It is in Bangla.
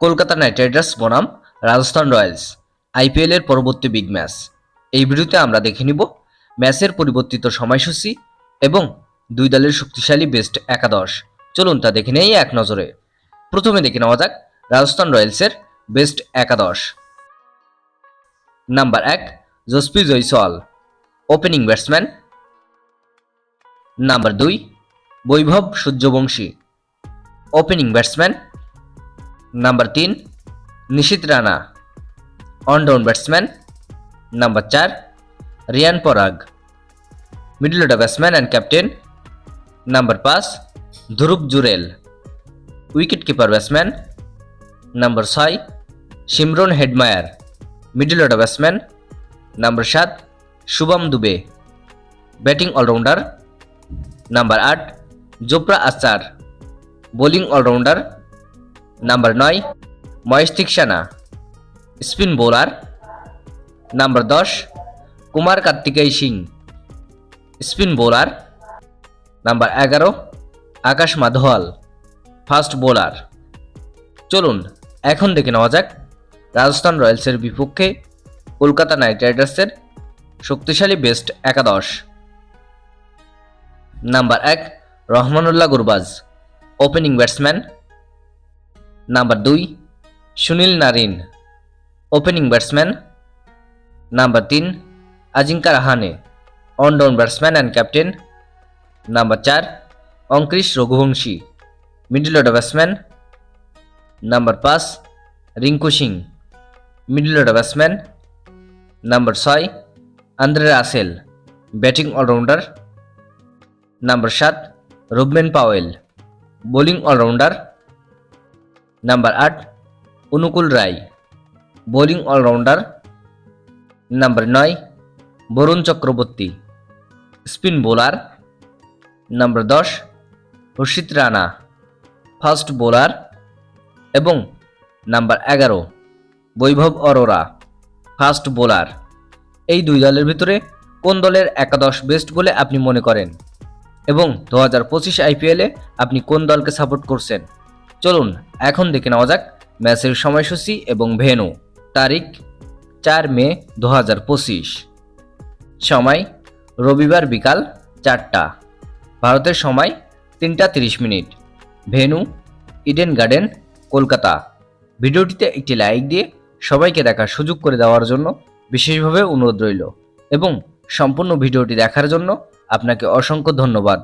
কলকাতা নাইট রাইডার্স বনাম রাজস্থান রয়্যালস, আইপিএল এর পরবর্তী বিগ ম্যাচ এই ভিডিওতে আমরা দেখে নিব ম্যাচের পরিবর্তিত সময়সূচি এবং দুই দলের শক্তিশালী বেস্ট একাদশ। চলুন তা দেখে নেই এক নজরে। প্রথমে দেখে নেওয়া যাক রাজস্থান রয়্যালসের বেস্ট একাদশ। নাম্বার এক জসপি জয়সওয়াল ওপেনিং ব্যাটসম্যান নাম্বার দুই, Vaibhav Suryavanshi opening batsman number তিন Nishit Rana one down batsman number চার Riyan Parag middle order batsman and captain number পাঁচ Dhruv Jurel wicket keeper batsman number ছয় Shimron Hetmyer middle order batsman number সাত Shubham Dubey batting all rounder number আট Jofra Archer bowling all rounder number নয় Mahesh Theekshana spin bowler. Number দশ, Kumar Kartikeya Singh, spin bowler. Number এগারো, আকাশ মাধোয়াল, ফাস্ট বোলার। চলুন, এখন দেখে নেওয়া যাক, রাজস্থান রয়্যালসের বিপক্ষে কলকাতা নাইট রাইডার্সের শক্তিশালী বেস্ট একাদশ। নাম্বার এক, Rahmanullah Gurbaz, opening batsman number দুই, Sunil Narine opening batsman number তিন, Ajinkya Rahane one down batsman and captain number চার Angkrish Raghuvanshi middle order batsman number পাঁচ, Rinku Singh middle order batsman number ছয়, Andre Russell batting all rounder number সাত Rovman Powell bowling all rounder number আট Anukul Roy bowling all rounder number নয় Varun Chakravarthy spin bowler number দশ হর্ষিত রানা ফাস্ট বোলার এবং নাম্বার এগারো বৈভব অরোরা ফাস্ট বোলার এই দুই দলের ভিতরে কোন দলের একাদশ বেস্ট বলে আপনি মনে করেন? এবং দু হাজার পঁচিশ আইপিএলে আপনি কোন দলকে সাপোর্ট করছেন? চলুন, এখন দেখে নেওয়া যাক ম্যাচের সময়সূচি এবং ভেনু তারিখ, চার মে দু হাজার পঁচিশ। সময়, রবিবার বিকাল চারটা। ভারতের সময়, তিনটা তিরিশ minute. Venue Eden Garden, Kolkata. ভিডিওটিতে একটি লাইক দিয়ে সবাইকে দেখার সুযোগ করে দেওয়ার জন্য বিশেষভাবে অনুরোধ রইল এবং সম্পূর্ণ ভিডিওটি দেখার জন্য আপনাকে অসংখ্য ধন্যবাদ।